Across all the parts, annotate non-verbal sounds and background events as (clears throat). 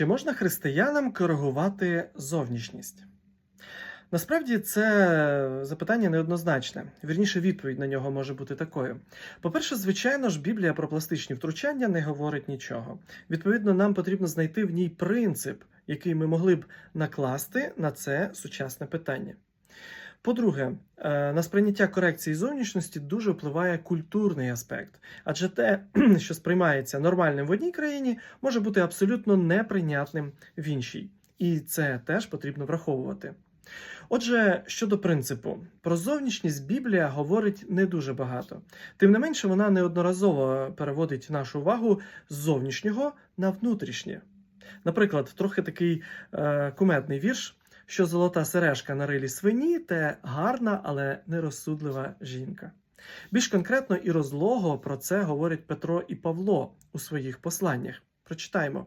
Чи можна християнам коригувати зовнішність? Насправді це запитання неоднозначне. Вірніше, відповідь на нього може бути такою. По-перше, звичайно ж, Біблія про пластичні втручання не говорить нічого. Відповідно, нам потрібно знайти в ній принцип, який ми могли б накласти на це сучасне питання. По-друге, е, на сприйняття корекції зовнішності дуже впливає культурний аспект, адже те, (clears throat) що сприймається нормальним в одній країні, може бути абсолютно неприйнятним в іншій, і це теж потрібно враховувати. Отже, щодо принципу, про зовнішність Біблія говорить не дуже багато. Тим не менше, вона неодноразово переводить нашу увагу з зовнішнього на внутрішнє. Наприклад, трохи такий е, кумедний вірш, що золота сережка на рилі свині те гарна, але нерозсудлива жінка. Більш конкретно і розлого про це говорять Петро і Павло у своїх посланнях. Прочитаємо.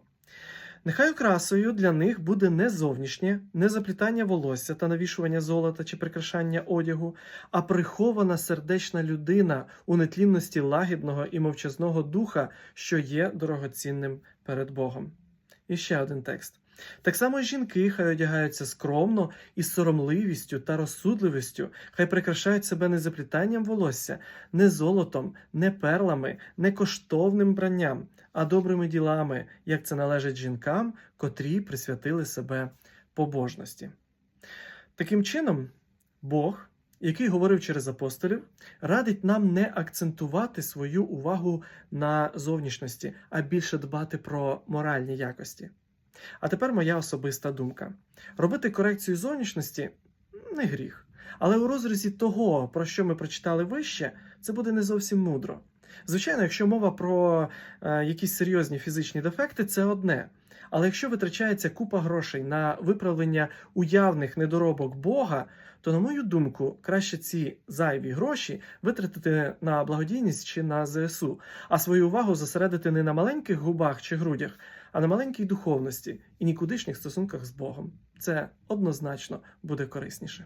Нехай окрасою для них буде не зовнішнє, не заплітання волосся та навішування золота чи прикрашання одягу, а прихована сердечна людина у нетлінності лагідного і мовчазного духа, що є дорогоцінним перед Богом. І ще один текст. Так само жінки хай одягаються скромно із соромливістю та розсудливістю, хай прикрашають себе не заплітанням волосся, не золотом, не перлами, не коштовним бранням, а добрими ділами, як це належить жінкам, котрі присвятили себе побожності. Таким чином, Бог, який говорив через апостолів, радить нам не акцентувати свою увагу на зовнішності, а більше дбати про моральні якості. А тепер моя особиста думка: робити корекцію зовнішності не гріх. Але у розрізі того, про що ми прочитали вище, це буде не зовсім мудро. Звичайно, якщо мова про е, якісь серйозні фізичні дефекти, це одне. Але якщо витрачається купа грошей на виправлення уявних недоробок Бога, то, на мою думку, краще ці зайві гроші витратити на благодійність чи на ЗСУ, а свою увагу зосередити не на маленьких губах чи грудях, а на маленькій духовності і нікудишніх стосунках з Богом. Це однозначно буде корисніше.